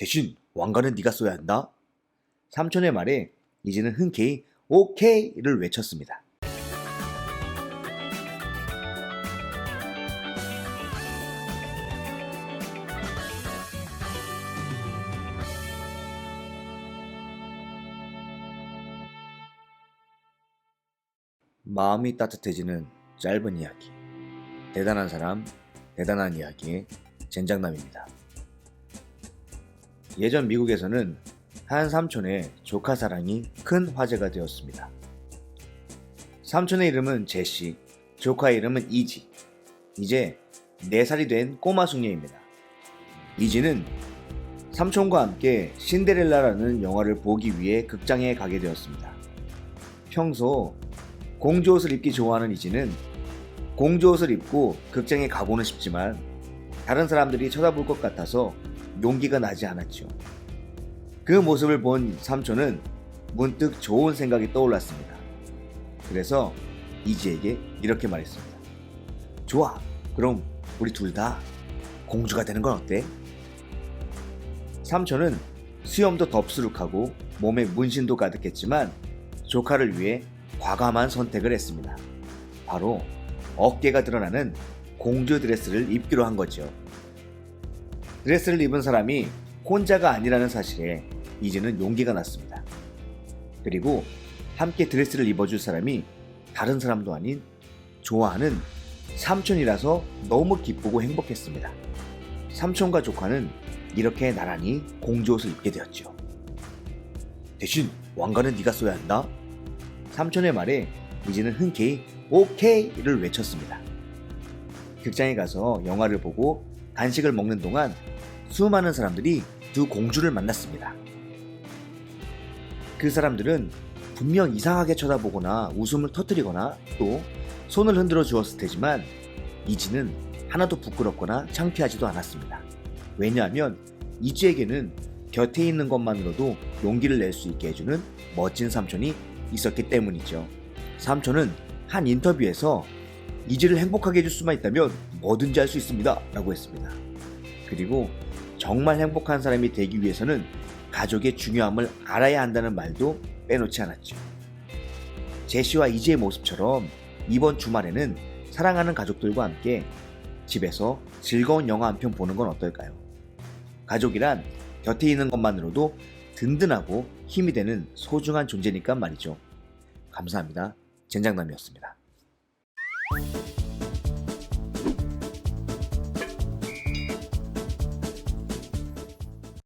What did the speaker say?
대신 왕관은 네가 써야 한다. 삼촌의 말에 이제는 흔쾌히 오케이를 외쳤습니다. 마음이 따뜻해지는 짧은 이야기. 대단한 사람, 대단한 이야기의 젠장남입니다. 예전 미국에서는 한 삼촌의 조카 사랑이 큰 화제가 되었습니다. 삼촌의 이름은 제시, 조카의 이름은 이지. 이제 4살이 된 꼬마 숙녀입니다. 이지는 삼촌과 함께 신데렐라라는 영화를 보기 위해 극장에 가게 되었습니다. 평소 공주 옷을 입기 좋아하는 이지는 공주 옷을 입고 극장에 가고는 싶지만 다른 사람들이 쳐다볼 것 같아서 용기가 나지 않았죠. 그 모습을 본 삼촌은 문득 좋은 생각이 떠올랐습니다. 그래서 이지에게 이렇게 말했습니다. 좋아, 그럼 우리 둘 다 공주가 되는 건 어때? 삼촌은 수염도 덥수룩하고 몸에 문신도 가득했지만 조카를 위해 과감한 선택을 했습니다. 바로 어깨가 드러나는 공주 드레스를 입기로 한 거죠. 드레스를 입은 사람이 혼자가 아니라는 사실에 이제는 용기가 났습니다. 그리고 함께 드레스를 입어줄 사람이 다른 사람도 아닌 좋아하는 삼촌이라서 너무 기쁘고 행복했습니다. 삼촌과 조카는 이렇게 나란히 공주 옷을 입게 되었죠. 대신 왕관은 네가 써야 한다. 삼촌의 말에 이제는 흔쾌히 오케이를 외쳤습니다. 극장에 가서 영화를 보고 간식을 먹는 동안 수많은 사람들이 두 공주를 만났습니다. 그 사람들은 분명 이상하게 쳐다보거나 웃음을 터뜨리거나 또 손을 흔들어 주었을 테지만 이지는 하나도 부끄럽거나 창피하지도 않았습니다. 왜냐하면 이지에게는 곁에 있는 것만으로도 용기를 낼 수 있게 해주는 멋진 삼촌이 있었기 때문이죠. 삼촌은 한 인터뷰에서 이지를 행복하게 해줄 수만 있다면 뭐든지 할 수 있습니다. 라고 했습니다. 그리고 정말 행복한 사람이 되기 위해서는 가족의 중요함을 알아야 한다는 말도 빼놓지 않았죠. 제시와 이지의 모습처럼 이번 주말에는 사랑하는 가족들과 함께 집에서 즐거운 영화 한 편 보는 건 어떨까요? 가족이란 곁에 있는 것만으로도 든든하고 힘이 되는 소중한 존재니까 말이죠. 감사합니다. 젠장남이었습니다.